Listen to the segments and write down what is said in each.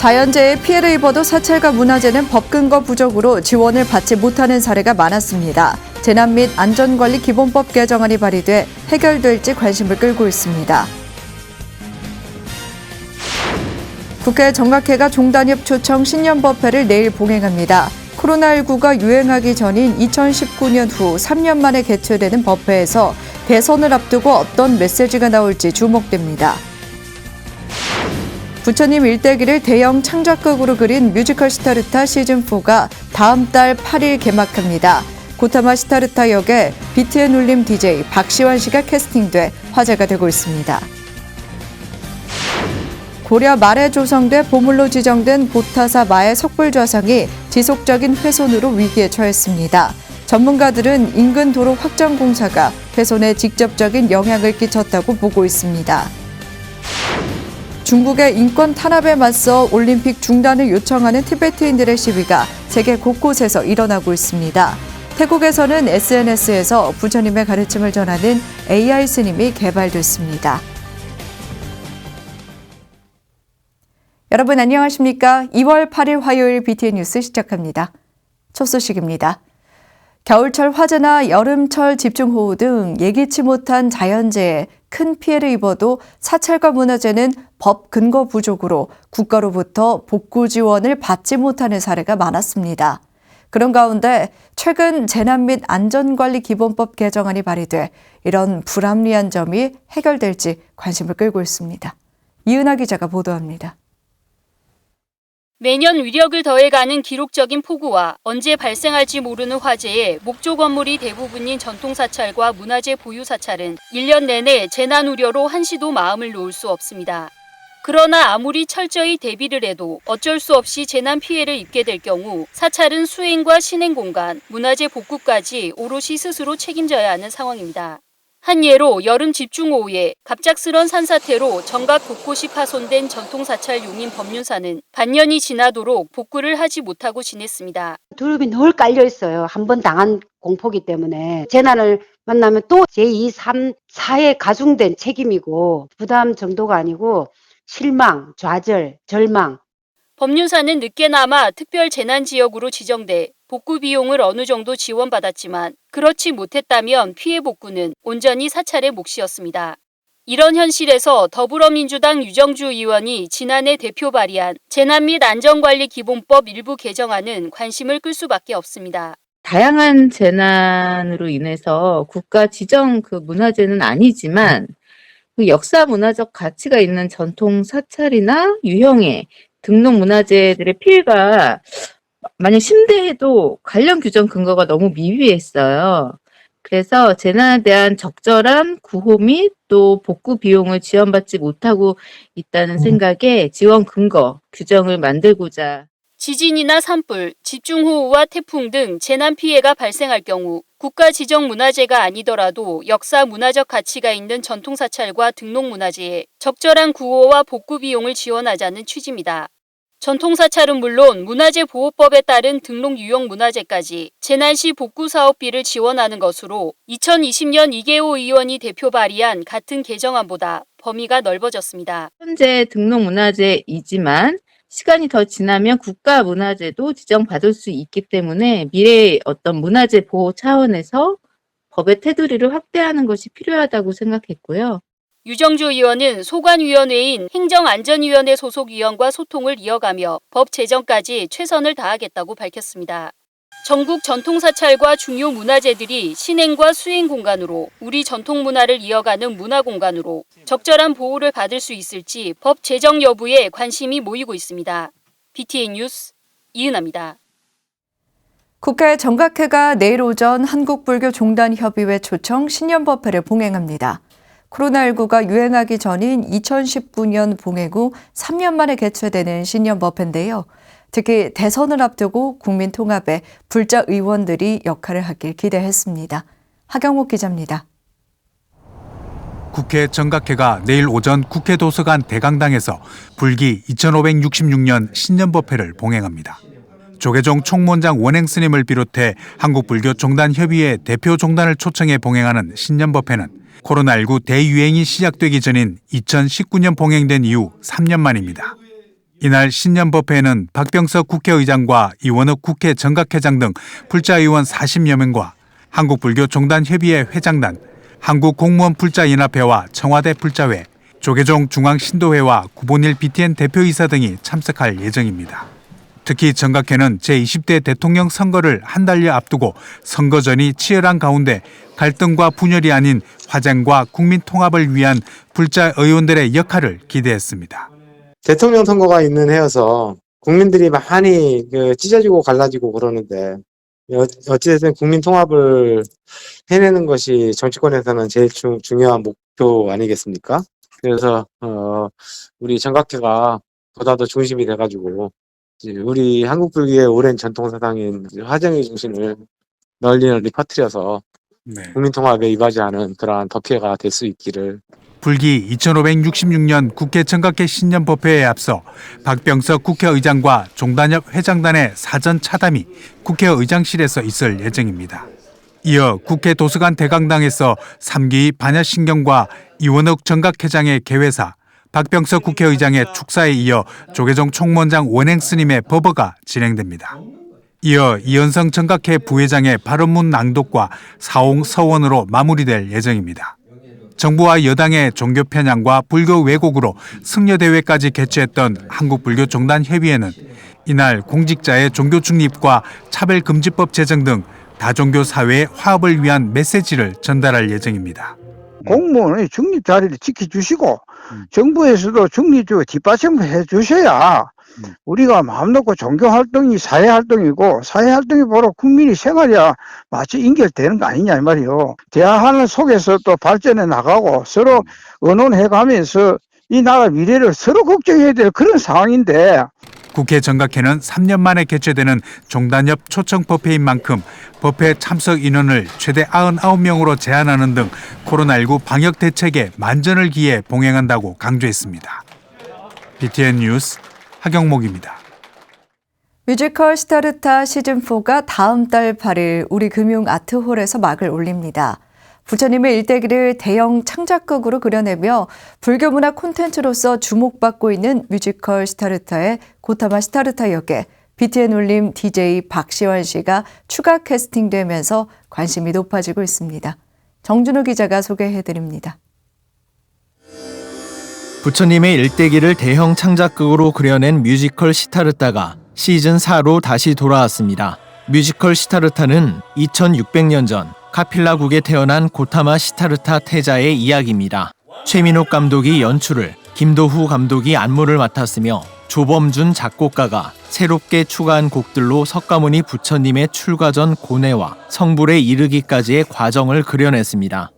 자연재해에 피해를 입어도 사찰과 문화재는 법 근거 부족으로 지원을 받지 못하는 사례가 많았습니다. 재난 및 안전관리 기본법 개정안이 발의돼 해결될지 관심을 끌고 있습니다. 국회 정각회가 종단협 초청 신년법회를 내일 봉행합니다. 코로나19가 유행하기 전인 2019년 후 3년 만에 개최되는 법회에서 대선을 앞두고 어떤 메시지가 나올지 주목됩니다. 부처님 일대기를 대형 창작극으로 그린 뮤지컬 스타르타 시즌4가 다음 달 8일 개막합니다. 고타마 스타르타 역에 비트의 눌림 DJ 박시환 씨가 캐스팅돼 화제가 되고 있습니다. 고려 말에 조성돼 보물로 지정된 보타사 마의 석불 좌상이 지속적인 훼손으로 위기에 처했습니다. 전문가들은 인근 도로 확장 공사가 훼손에 직접적인 영향을 끼쳤다고 보고 있습니다. 중국의 인권 탄압에 맞서 올림픽 중단을 요청하는 티베트인들의 시위가 세계 곳곳에서 일어나고 있습니다. 태국에서는 SNS에서 부처님의 가르침을 전하는 AI 스님이 개발됐습니다. 여러분 안녕하십니까? 2월 8일 화요일 BTN 뉴스 시작합니다. 첫 소식입니다. 겨울철 화재나 여름철 집중호우 등 예기치 못한 자연재해 큰 피해를 입어도 사찰과 문화재는 법 근거 부족으로 국가로부터 복구 지원을 받지 못하는 사례가 많았습니다. 그런 가운데 최근 재난 및 안전관리 기본법 개정안이 발의돼 이런 불합리한 점이 해결될지 관심을 끌고 있습니다. 이은하 기자가 보도합니다. 매년 위력을 더해가는 기록적인 폭우와 언제 발생할지 모르는 화재에 목조 건물이 대부분인 전통사찰과 문화재 보유 사찰은 1년 내내 재난 우려로 한시도 마음을 놓을 수 없습니다. 그러나 아무리 철저히 대비를 해도 어쩔 수 없이 재난 피해를 입게 될 경우 사찰은 수행과 신행 공간, 문화재 복구까지 오롯이 스스로 책임져야 하는 상황입니다. 한 예로 여름 집중호우에 갑작스런 산사태로 정각 곳곳이 파손된 전통사찰 용인 법륜사는 반년이 지나도록 복구를 하지 못하고 지냈습니다. 두릅이 늘 깔려 있어요. 한 번 당한 공포기 때문에 재난을 만나면 또 제2, 3, 4에 가중된 책임이고 부담 정도가 아니고 실망, 좌절, 절망 법륜사는 늦게나마 특별 재난 지역으로 지정돼 복구 비용을 어느 정도 지원받았지만 그렇지 못했다면 피해 복구는 온전히 사찰의 몫이었습니다. 이런 현실에서 더불어민주당 유정주 의원이 지난해 대표 발의한 재난 및 안전관리 기본법 일부 개정안은 관심을 끌 수밖에 없습니다. 다양한 재난으로 인해서 국가 지정 그 문화재는 아니지만 그 역사 문화적 가치가 있는 전통 사찰이나 유형의 등록 문화재들의 피해가 만약 심대해도 관련 규정 근거가 너무 미비했어요. 그래서 재난에 대한 적절한 구호 및 또 복구 비용을 지원받지 못하고 있다는 생각에 지원 근거 규정을 만들고자 지진이나 산불, 집중호우와 태풍 등 재난 피해가 발생할 경우 국가 지정 문화재가 아니더라도 역사 문화적 가치가 있는 전통 사찰과 등록 문화재에 적절한 구호와 복구 비용을 지원하자는 취지입니다. 전통사찰은 물론 문화재 보호법에 따른 등록 유형 문화재까지 재난 시 복구 사업비를 지원하는 것으로 2020년 이계호 의원이 대표 발의한 같은 개정안보다 범위가 넓어졌습니다. 현재 등록 문화재이지만 시간이 더 지나면 국가 문화재도 지정받을 수 있기 때문에 미래의 어떤 문화재 보호 차원에서 법의 테두리를 확대하는 것이 필요하다고 생각했고요. 유정주 의원은 소관위원회인 행정안전위원회 소속 위원과 소통을 이어가며 법 제정까지 최선을 다하겠다고 밝혔습니다. 전국 전통사찰과 중요 문화재들이 신행과 수행 공간으로 우리 전통 문화를 이어가는 문화 공간으로 적절한 보호를 받을 수 있을지 법 제정 여부에 관심이 모이고 있습니다. BTN 뉴스 이은아입니다. 국회 정각회가 내일 오전 한국불교종단협의회 초청 신년법회를 봉행합니다. 코로나19가 유행하기 전인 2019년 봉행 후 3년 만에 개최되는 신년 법회인데요. 특히 대선을 앞두고 국민 통합에 불자 의원들이 역할을 하길 기대했습니다. 하경옥 기자입니다. 국회 정각회가 내일 오전 국회 도서관 대강당에서 불기 2566년 신년법회를 봉행합니다. 조계종 총무원장 원행 스님을 비롯해 한국불교 종단협의회 대표 종단을 초청해 봉행하는 신년법회는 코로나19 대유행이 시작되기 전인 2019년 봉행된 이후 3년 만입니다. 이날 신년법회에는 박병석 국회의장과 이원욱 국회 정각회장 등 불자의원 40여 명과 한국불교종단협의회 회장단, 한국공무원 불자연합회와 청와대 불자회, 조계종 중앙신도회와 구본일 BTN 대표이사 등이 참석할 예정입니다. 특히 정각회는 제20대 대통령 선거를 한 달여 앞두고 선거전이 치열한 가운데 갈등과 분열이 아닌 화쟁과 국민 통합을 위한 불자 의원들의 역할을 기대했습니다. 대통령 선거가 있는 해여서 국민들이 많이 그 찢어지고 갈라지고 그러는데 어- 어찌됐든 국민 통합을 해내는 것이 정치권에서는 제일 중, 중요한 목표 아니겠습니까? 그래서 어, 우리 정각회가 보다 더 중심이 돼가지고 우리 한국 불교의 오랜 전통 사상인 화정의 정신을 널리 널리 퍼뜨려서 국민 통합에 이바지하는 그러한 덕회가 될 수 있기를 불기 2566년 국회 정각회 신년법회에 앞서 박병석 국회의장과 종단협 회장단의 사전 차담이 국회의장실에서 있을 예정입니다. 이어 국회 도서관 대강당에서 3기 반야신경과 이원욱 정각회장의 개회사, 박병석 국회의장의 축사에 이어 조계종 총무원장 원행 스님의 법어가 진행됩니다. 이어 이현성 정각회 부회장의 발언문 낭독과 사홍 서원으로 마무리될 예정입니다. 정부와 여당의 종교 편향과 불교 왜곡으로 승려 대회까지 개최했던 한국불교종단협의회는 이날 공직자의 종교 중립과 차별금지법 제정 등 다종교 사회의 화합을 위한 메시지를 전달할 예정입니다. 공무원의 중립 자리를 지켜주시고 정부에서도 중립적으로 뒷받침을 해주셔야 우리가 마음 놓고 종교 활동이 사회 활동이고 사회 활동이 바로 국민이 생활이야 마치 연결되는 거 아니냐 이 말이요. 대화하는 속에서 또 발전해 나가고 서로 의논해 가면서 이 나라 미래를 서로 걱정해야 될 그런 상황인데 국회 정각회는 3년 만에 개최되는 종단협 초청 법회인 만큼 법회 참석 인원을 최대 99명으로 제한하는 등 코로나19 방역 대책에 만전을 기해 봉행한다고 강조했습니다. BTN 뉴스 하경목입니다. 뮤지컬 스타르타 시즌4가 다음 달 8일 우리 금융 아트홀에서 막을 올립니다. 부처님의 일대기를 대형 창작극으로 그려내며 불교 문화 콘텐츠로서 주목받고 있는 뮤지컬 스타르타의 고타마 스타르타 역에 BTN 울림 DJ 박시환 씨가 추가 캐스팅되면서 관심이 높아지고 있습니다. 정준호 기자가 소개해드립니다. 부처님의 일대기를 대형 창작극으로 그려낸 뮤지컬 시타르타가 시즌 4로 다시 돌아왔습니다. 뮤지컬 시타르타는 2600년 전 카필라국에 태어난 고타마 시타르타 태자의 이야기입니다. 최민옥 감독이 연출을, 김도후 감독이 안무를 맡았으며 조범준 작곡가가 새롭게 추가한 곡들로 석가모니 부처님의 출가 전 고뇌와 성불에 이르기까지의 과정을 그려냈습니다.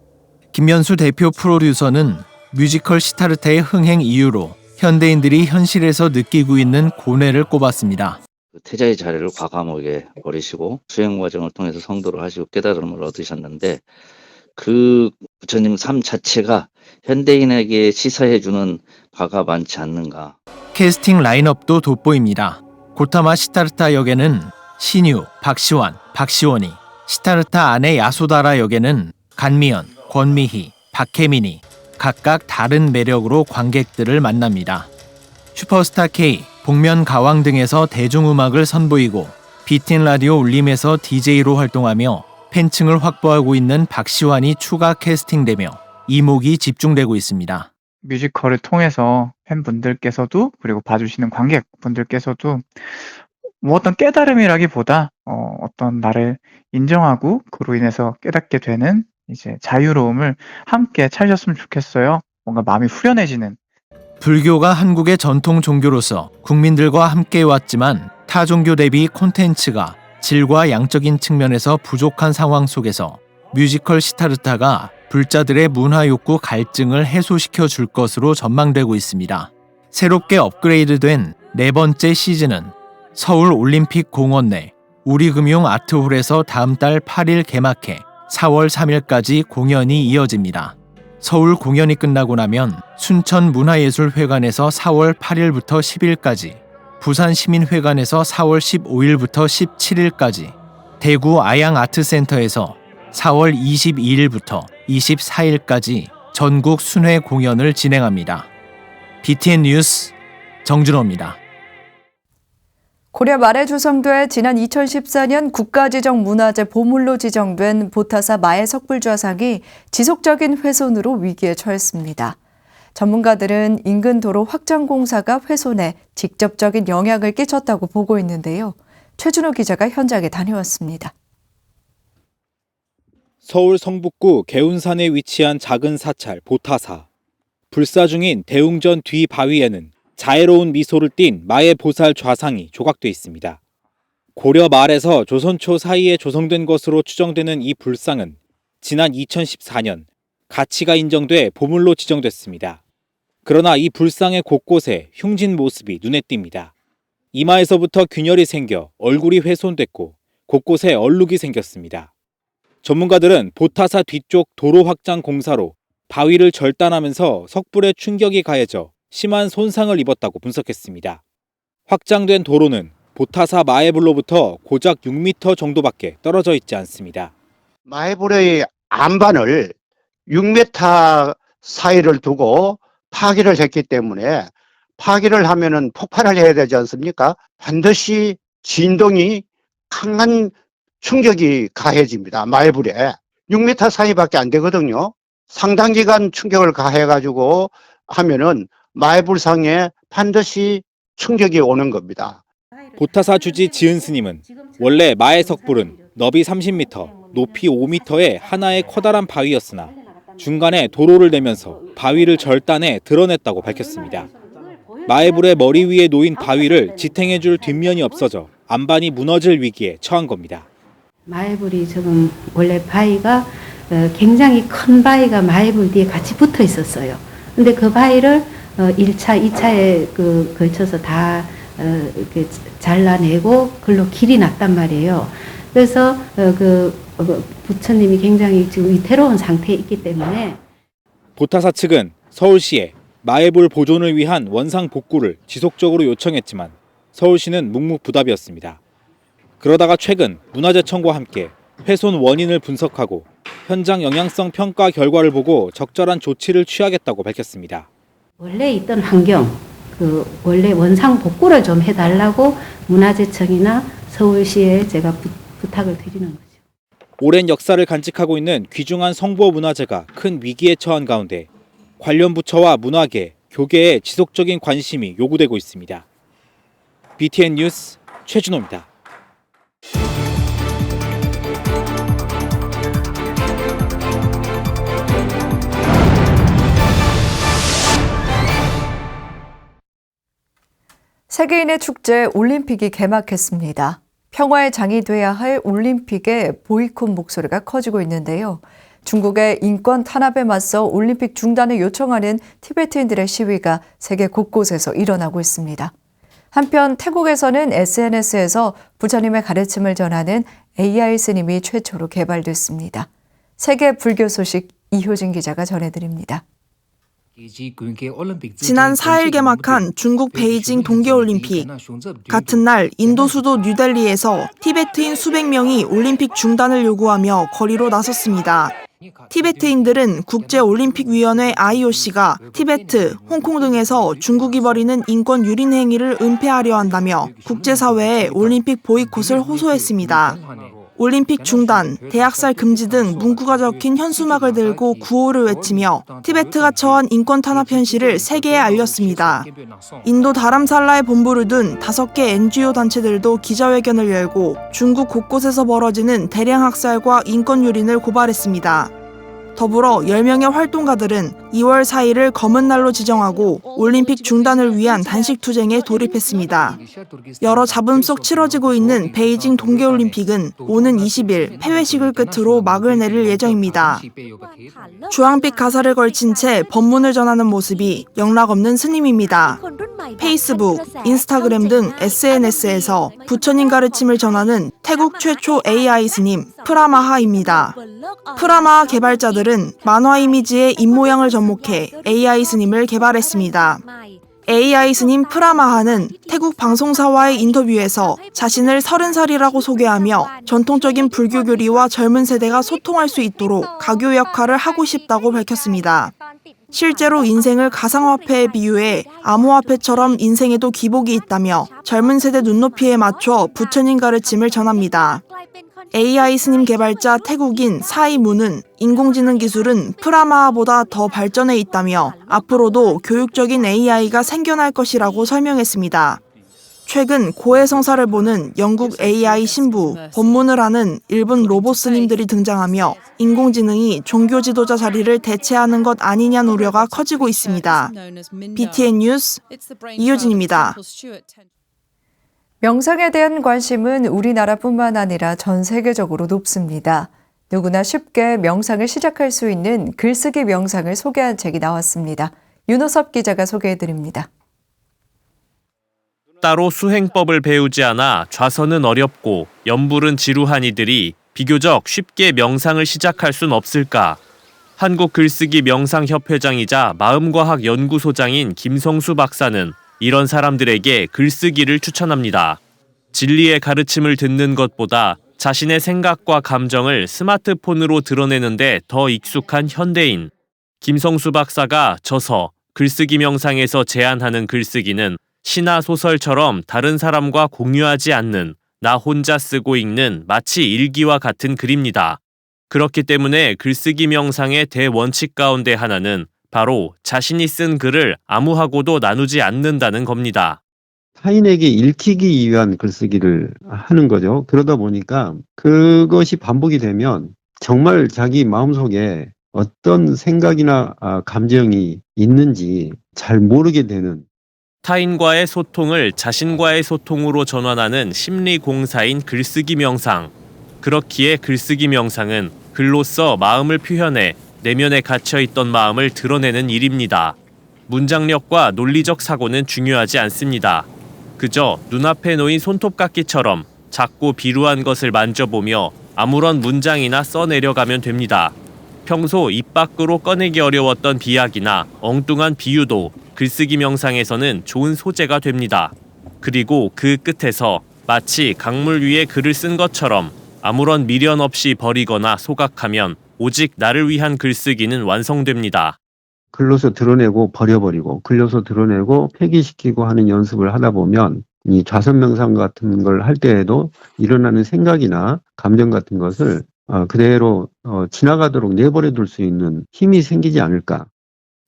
김면수 대표 프로듀서는 뮤지컬 시타르타의 흥행 이유로 현대인들이 현실에서 느끼고 있는 고뇌를 꼽았습니다. 그 태자의 자리를 과감하게 버리시고 수행 과정을 통해서 성도를 하시고 깨달음을 얻으셨는데 그 부처님 삶 자체가 현대인에게 시사해주는 바가 많지 않는가. 캐스팅 라인업도 돋보입니다. 고타마 시타르타 역에는 신유, 박시환, 박시원이, 시타르타 아내 야소다라 역에는 간미연, 권미희, 박혜민이 각각 다른 매력으로 관객들을 만납니다. 슈퍼스타 K, 복면 가왕 등에서 대중음악을 선보이고 비틴 라디오 울림에서 DJ로 활동하며 팬층을 확보하고 있는 박시환이 추가 캐스팅되며 이목이 집중되고 있습니다. 뮤지컬을 통해서 팬분들께서도 그리고 봐주시는 관객분들께서도 뭐 어떤 깨달음이라기보다 어, 어떤 나를 인정하고 그로 인해서 깨닫게 되는 이제 자유로움을 함께 찾으셨으면 좋겠어요. 뭔가 마음이 후련해지는 불교가 한국의 전통 종교로서 국민들과 함께 왔지만 타 종교 대비 콘텐츠가 질과 양적인 측면에서 부족한 상황 속에서 뮤지컬 시타르타가 불자들의 문화 욕구 갈증을 해소시켜 줄 것으로 전망되고 있습니다. 새롭게 업그레이드된 네 번째 시즌은 서울 올림픽 공원 내 우리금융 아트홀에서 다음 달 8일 개막해 4월 3일까지 공연이 이어집니다. 서울 공연이 끝나고 나면 순천 문화예술회관에서 4월 8일부터 10일까지, 부산 시민회관에서 4월 15일부터 17일까지, 대구 아양아트센터에서 4월 22일부터 24일까지 전국 순회 공연을 진행합니다. BTN 뉴스 정준호입니다. 고려 말에 조성돼 지난 2014년 국가지정 문화재 보물로 지정된 보타사 마의 석불좌상이 지속적인 훼손으로 위기에 처했습니다. 전문가들은 인근 도로 확장 공사가 훼손에 직접적인 영향을 끼쳤다고 보고 있는데요. 최준호 기자가 현장에 다녀왔습니다. 서울 성북구 개운산에 위치한 작은 사찰 보타사. 불사 중인 대웅전 뒤 바위에는 자애로운 미소를 띤 마의 보살 좌상이 조각돼 있습니다. 고려 말에서 조선 초 사이에 조성된 것으로 추정되는 이 불상은 지난 2014년 가치가 인정돼 보물로 지정됐습니다. 그러나 이 불상의 곳곳에 흉진 모습이 눈에 띕니다. 이마에서부터 균열이 생겨 얼굴이 훼손됐고 곳곳에 얼룩이 생겼습니다. 전문가들은 보타사 뒤쪽 도로 확장 공사로 바위를 절단하면서 석불에 충격이 가해져 심한 손상을 입었다고 분석했습니다. 확장된 도로는 보타사 마에불로부터 고작 6m 정도밖에 떨어져 있지 않습니다. 마해불의 안반을 6m 사이를 두고 파기를 했기 때문에 파기를 하면은 폭발을 해야 되지 않습니까? 반드시 진동이 강한 충격이 가해집니다. 마해불에 6m 사이밖에 안 되거든요. 상당 기간 충격을 가해가지고 하면은 마해불상에 반드시 충격이 오는 겁니다. 보타사 주지 지은 스님은 원래 마의 석불은 너비 30m, 높이 5m의 하나의 커다란 바위였으나 중간에 도로를 내면서 바위를 절단해 드러냈다고 밝혔습니다. 마의불의 머리 위에 놓인 바위를 지탱해줄 뒷면이 없어져 안반이 무너질 위기에 처한 겁니다. 마애불이 지금 원래 바위가 어, 굉장히 큰 바위가 마애불 뒤에 같이 붙어 있었어요. 근데 그 바위를 어, 1차, 2차에 그 걸쳐서 다 어, 이렇게 잘라내고 글로 길이 났단 말이에요. 그래서 어, 그 어, 부처님이 굉장히 지금 위태로운 상태에 있기 때문에 보타사 측은 서울시에 마애불 보존을 위한 원상 복구를 지속적으로 요청했지만 서울시는 묵묵부답이었습니다. 그러다가 최근 문화재청과 함께 훼손 원인을 분석하고 현장 영향성 평가 결과를 보고 적절한 조치를 취하겠다고 밝혔습니다. 원래 있던 환경, 그 원래 원상 복구를 좀 해달라고 문화재청이나 서울시에 제가 부, 부탁을 드리는 거죠. 오랜 역사를 간직하고 있는 귀중한 성보 문화재가 큰 위기에 처한 가운데 관련 부처와 문화계, 교계의 지속적인 관심이 요구되고 있습니다. BTN 뉴스 최준호입니다. 세계인의 축제 올림픽이 개막했습니다. 평화의 장이 돼야 할 올림픽의 보이콧 목소리가 커지고 있는데요. 중국의 인권 탄압에 맞서 올림픽 중단을 요청하는 티베트인들의 시위가 세계 곳곳에서 일어나고 있습니다. 한편 태국에서는 SNS에서 부처님의 가르침을 전하는 AI 스님이 최초로 개발됐습니다. 세계 불교 소식 이효진 기자가 전해드립니다. 지난 4일 개막한 중국 베이징 동계올림픽. 같은 날 인도 수도 뉴델리에서 티베트인 수백 명이 올림픽 중단을 요구하며 거리로 나섰습니다. 티베트인들은 국제올림픽위원회 IOC가 티베트, 홍콩 등에서 중국이 벌이는 인권 유린 행위를 은폐하려 한다며 국제사회에 올림픽 보이콧을 호소했습니다. 올림픽 중단, 대학살 금지 등 문구가 적힌 현수막을 들고 구호를 외치며 티베트가 처한 인권 탄압 현실을 세계에 알렸습니다. 인도 다람살라에 본부를 둔 다섯 개 NGO 단체들도 기자회견을 열고 중국 곳곳에서 벌어지는 대량 학살과 인권 유린을 고발했습니다. 더불어 10명의 활동가들은 2월 4일을 검은 날로 지정하고 올림픽 중단을 위한 단식 투쟁에 돌입했습니다. 여러 잡음 속 치러지고 있는 베이징 동계올림픽은 오는 20일 폐회식을 끝으로 막을 내릴 예정입니다. 주황빛 가사를 걸친 채 법문을 전하는 모습이 영락 없는 스님입니다. 페이스북, 인스타그램 등 SNS에서 부처님 가르침을 전하는 태국 최초 AI 스님 프라마하입니다. 프라마하 개발자들 은 만화 이미지의 입모양을 접목해 AI 스님을 개발했습니다. AI 스님 프라마하는 태국 방송사와의 인터뷰에서 자신을 30살이라고 소개하며 전통적인 불교 교리와 젊은 세대가 소통할 수 있도록 가교 역할을 하고 싶다고 밝혔습니다. 실제로 인생을 가상화폐에 비유해 암호화폐처럼 인생에도 기복이 있다며 젊은 세대 눈높이에 맞춰 부처님 가르침을 전합니다. AI 스님 개발자 태국인 사이 무는 인공지능 기술은 프라마보다 더 발전해 있다며 앞으로도 교육적인 AI가 생겨날 것이라고 설명했습니다. 최근 고해성사를 보는 영국 AI 신부, 법문을 하는 일본 로봇 스님들이 등장하며 인공지능이 종교 지도자 자리를 대체하는 것 아니냐는 우려가 커지고 있습니다. BTN 뉴스 이효진입니다. 명상에 대한 관심은 우리나라뿐만 아니라 전 세계적으로 높습니다. 누구나 쉽게 명상을 시작할 수 있는 글쓰기 명상을 소개한 책이 나왔습니다. 윤호섭 기자가 소개해 드립니다. 따로 수행법을 배우지 않아 좌선은 어렵고 염불은 지루한 이들이 비교적 쉽게 명상을 시작할 순 없을까? 한국 글쓰기 명상협회장이자 마음과학 연구소장인 김성수 박사는 이런 사람들에게 글쓰기를 추천합니다. 진리의 가르침을 듣는 것보다 자신의 생각과 감정을 스마트폰으로 드러내는데 더 익숙한 현대인. 김성수 박사가 저서 글쓰기 명상에서 제안하는 글쓰기는 시나 소설처럼 다른 사람과 공유하지 않는 나 혼자 쓰고 읽는 마치 일기와 같은 글입니다. 그렇기 때문에 글쓰기 명상의 대원칙 가운데 하나는 바로 자신이 쓴 글을 아무하고도 나누지 않는다는 겁니다. 타인에게 읽히기 위한 글쓰기를 하는 거죠. 그러다 보니까 그것이 반복이 되면 정말 자기 마음속에 어떤 생각이나 아, 감정이 있는지 잘 모르게 되는 타인과의 소통을 자신과의 소통으로 전환하는 심리 공사인 글쓰기 명상. 그렇기에 글쓰기 명상은 글로써 마음을 표현해 내면에 갇혀 있던 마음을 드러내는 일입니다. 문장력과 논리적 사고는 중요하지 않습니다. 그저 눈앞에 놓인 손톱깎이처럼 작고 비루한 것을 만져보며 아무런 문장이나 써내려가면 됩니다. 평소 입 밖으로 꺼내기 어려웠던 비약이나 엉뚱한 비유도 글쓰기 명상에서는 좋은 소재가 됩니다. 그리고 그 끝에서 마치 강물 위에 글을 쓴 것처럼 아무런 미련 없이 버리거나 소각하면 오직 나를 위한 글쓰기는 완성됩니다. 글로서 드러내고 버려버리고 글로서 드러내고 폐기시키고 하는 연습을 하다 보면 이 좌선 명상 같은 걸 할 때에도 일어나는 생각이나 감정 같은 것을 어, 그대로 어, 지나가도록 내버려 둘 수 있는 힘이 생기지 않을까.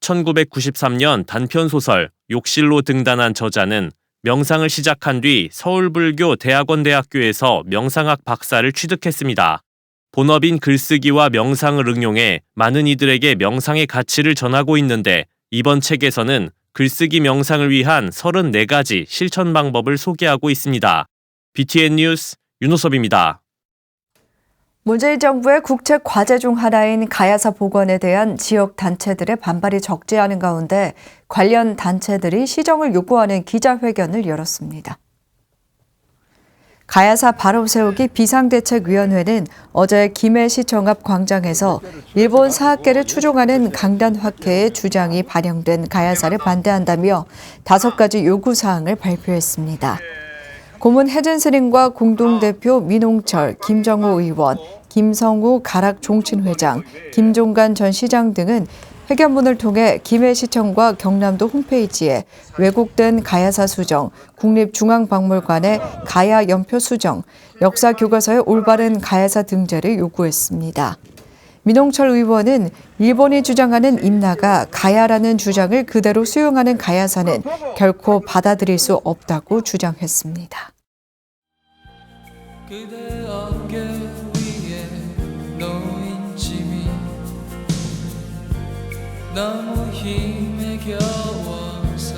1993년 단편 소설 욕실로 등단한 저자는 명상을 시작한 뒤 서울불교 대학원대학교에서 명상학 박사를 취득했습니다. 본업인 글쓰기와 명상을 응용해 많은 이들에게 명상의 가치를 전하고 있는데 이번 책에서는 글쓰기 명상을 위한 34가지 실천 방법을 소개하고 있습니다. BTN 뉴스 윤호섭입니다. 문재인 정부의 국책 과제 중 하나인 가야사 복원에 대한 지역 단체들의 반발이 적지 않은 가운데 관련 단체들이 시정을 요구하는 기자회견을 열었습니다. 가야사 바로 세우기 비상대책위원회는 어제 김해시청 앞 광장에서 일본 사학계를 추종하는 강단 학회의 주장이 반영된 가야사를 반대한다며 다섯 가지 요구 사항을 발표했습니다. 고문 혜진 스님과 공동대표 민홍철, 김정호 의원, 김성우 가락 종친회장, 김종관 전 시장 등은 회견문을 통해 김해시청과 경남도 홈페이지에 왜곡된 가야사 수정, 국립중앙박물관의 가야 연표 수정, 역사 교과서의 올바른 가야사 등재를 요구했습니다. 민홍철 의원은 일본이 주장하는 임나가 가야라는 주장을 그대로 수용하는 가야사는 결코 받아들일 수 없다고 주장했습니다. 너무 힘에 겨워서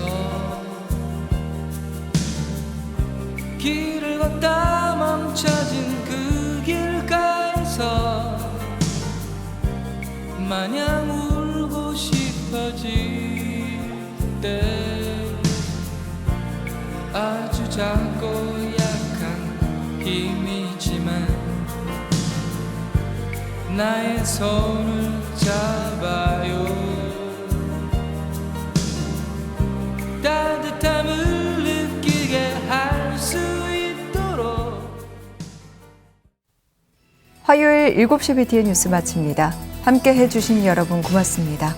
길을 걷다 멈춰진 그 길가에서 마냥 울고 싶어질 때 아주 작고 약한 힘이지만 나의 손을 잡아 화요일 7시 BTN 뉴스 마칩니다. 함께 해주신 여러분 고맙습니다.